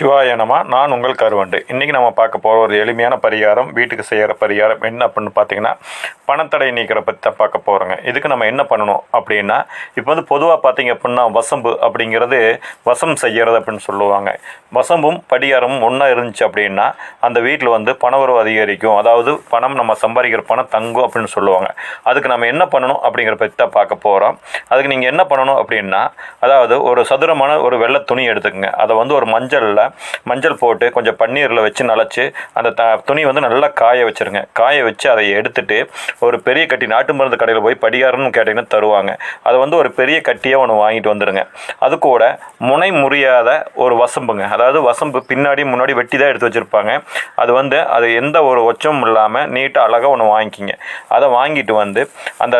சிவாய நம நான் உங்கள் கருவண்டு. இன்றைக்கி நம்ம பார்க்க போகிற ஒரு எளிமையான பரிகாரம் வீட்டுக்கு செய்கிற பரிகாரம் என்ன அப்படின்னு பார்த்தீங்கன்னா பணத்தடை நீக்கிற பற்றி தான் பார்க்க போகிறோங்க இதுக்கு நம்ம என்ன பண்ணணும் அப்படின்னா இப்போ வந்து பொதுவாக பார்த்தீங்க அப்படின்னா வசம்பு அப்படிங்கிறது வசம் செய்கிறது அப்படின்னு சொல்லுவாங்க. வசம்பும் படிகாரமும் ஒன்றா இருந்துச்சு அப்படின்னா அந்த வீட்டில் வந்து பணவரவு அதிகரிக்கும். அதாவது பணம் நம்ம சம்பாதிக்கிற பணம் தங்கும் அப்படின்னு சொல்லுவாங்க. அதுக்கு நம்ம என்ன பண்ணணும் அப்படிங்கிற பற்றி தான் பார்க்க போகிறோம் அதுக்கு நீங்கள் என்ன பண்ணணும் அப்படின்னா அதாவது ஒரு சதுரமான ஒரு வெள்ளை துணி எடுத்துக்கங்க. அதை வந்து ஒரு மஞ்சளில் மஞ்சள் போட்டு கொஞ்சம் பன்னீரில் வச்சு நனைச்சி அந்த த துணி வந்து நல்லா காய வச்சுருங்க. காய வச்சு அதை எடுத்துகிட்டு ஒரு பெரிய கட்டி நாட்டு மருந்து கடையில் போய் படிகாரம்னு கேட்டிங்கன்னா தருவாங்க. அதை வந்து ஒரு பெரிய கட்டியாக ஒன்று வாங்கிட்டு வந்துடுங்க அது கூட முனை முறியாத ஒரு வசம்புங்க. அதாவது வசம்பு பின்னாடி முன்னாடி வெட்டி தான் எடுத்து வச்சுருப்பாங்க. அது வந்து அது எந்த ஒரு ஒச்சமும் இல்லாமல் நீட்டாக அழகாக ஒன்று வாங்கிக்கிங்க. அதை வாங்கிட்டு வந்து அந்த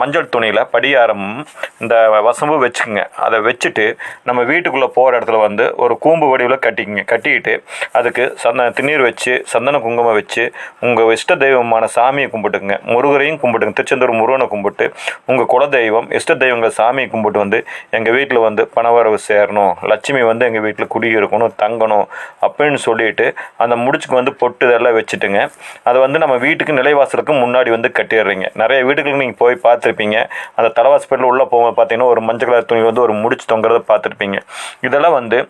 மஞ்சள் துணியில் படிகாரமும் இந்த வசம்பு வச்சுக்கோங்க. அதை வச்சுட்டு நம்ம வீட்டுக்குள்ளே போகிற இடத்துல வந்து ஒரு கூம்பு வடிவில் கட்டிக்கங்க. கட்டிக்கிட்டு அதுக்கு சந்த திருநீர் வச்சு சந்தன குங்குமம் வச்சு உங்கள் இஷ்ட தெய்வமான சாமியை கும்பிட்டுக்குங்க. முருகரையும் கும்பிட்டுங்க திருச்செந்தூர் முருகனை கும்பிட்டு உங்கள் குலதெய்வம் இஷ்ட தெய்வங்கள் சாமியை கும்பிட்டு வந்து எங்கள் வீட்டில் வந்து பணவரவு சேரணும் லட்சுமி வந்து எங்கள் வீட்டில் குடியிருக்கணும் தங்கணும் அப்படின்னு சொல்லிட்டு அந்த முடிச்சுக்கு வந்து பொட்டு இதெல்லாம் வச்சுட்டுங்க. அதை வந்து நம்ம வீட்டுக்கு நிலைவாசலுக்கு முன்னாடி வந்து கட்டிடுறீங்க. நிறைய வீட்டுகளுக்கு நீங்கள் போய் பார்த்துருப்பீங்க. அந்த தலைவாசப்பேட்டில் உள்ளே போகும்போது பார்த்தீங்கன்னா ஒரு மஞ்சள் கலர் துணி வந்து ஒரு முடிச்சு தொங்குறத பார்த்துருப்பீங்க. இதெல்லாம் வந்து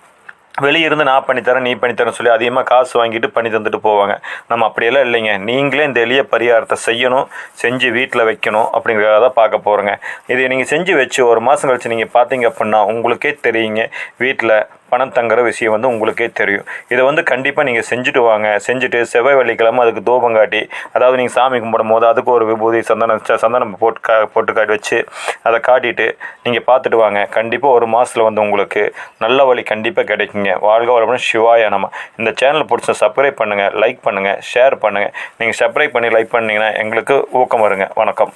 வெளியே இருந்து நான் பண்ணித்தரேன் நீ பண்ணித்தரேன் சொல்லி அதிகமாக காசு வாங்கிட்டு பண்ணி தந்துட்டு போவாங்க. நம்ம அப்படியெல்லாம் இல்லைங்க. நீங்களே இந்த எளிய பரிகாரத்தை செய்யணும் செஞ்சு வீட்டில் வைக்கணும் அப்படிங்கிறத தான் பார்க்க போகிறோங்க இதை நீங்கள் செஞ்சு வச்சு ஒரு மாதம் கழிச்சு நீங்கள் பார்த்தீங்க அப்படின்னா உங்களுக்கே தெரியுங்க. வீட்டில் பணம் தங்குற விஷயம் வந்து உங்களுக்கே தெரியும். இதை வந்து கண்டிப்பாக நீங்கள் செஞ்சுட்டு வாங்க. செஞ்சுட்டு செவ்வாய் வெள்ளிக்கிழமை அதுக்கு தூபம் காட்டி அதாவது நீங்கள் சாமி கும்பிடும் போது அதுக்கு ஒரு விபூதி சந்தனம் ச- சந்தனம் போட்டு கா போட்டு காட்டி வச்சு அதை காட்டிட்டு நீங்கள் பார்த்துட்டு வாங்க. கண்டிப்பாக ஒரு மாதத்தில் வந்து உங்களுக்கு நல்ல வழி கண்டிப்பாக கிடைக்குங்க. வாழ்க வளமுடன் சிவாய நம்ம இந்த சேனல் பிடிச்ச சப்ஸ்கிரைப் பண்ணுங்கள் லைக் பண்ணுங்கள் ஷேர் பண்ணுங்கள் நீங்கள் சப்ஸ்கிரைப் பண்ணி லைக் பண்ணிங்கன்னா எங்களுக்கு ஊக்கம் வருங்க. வணக்கம்.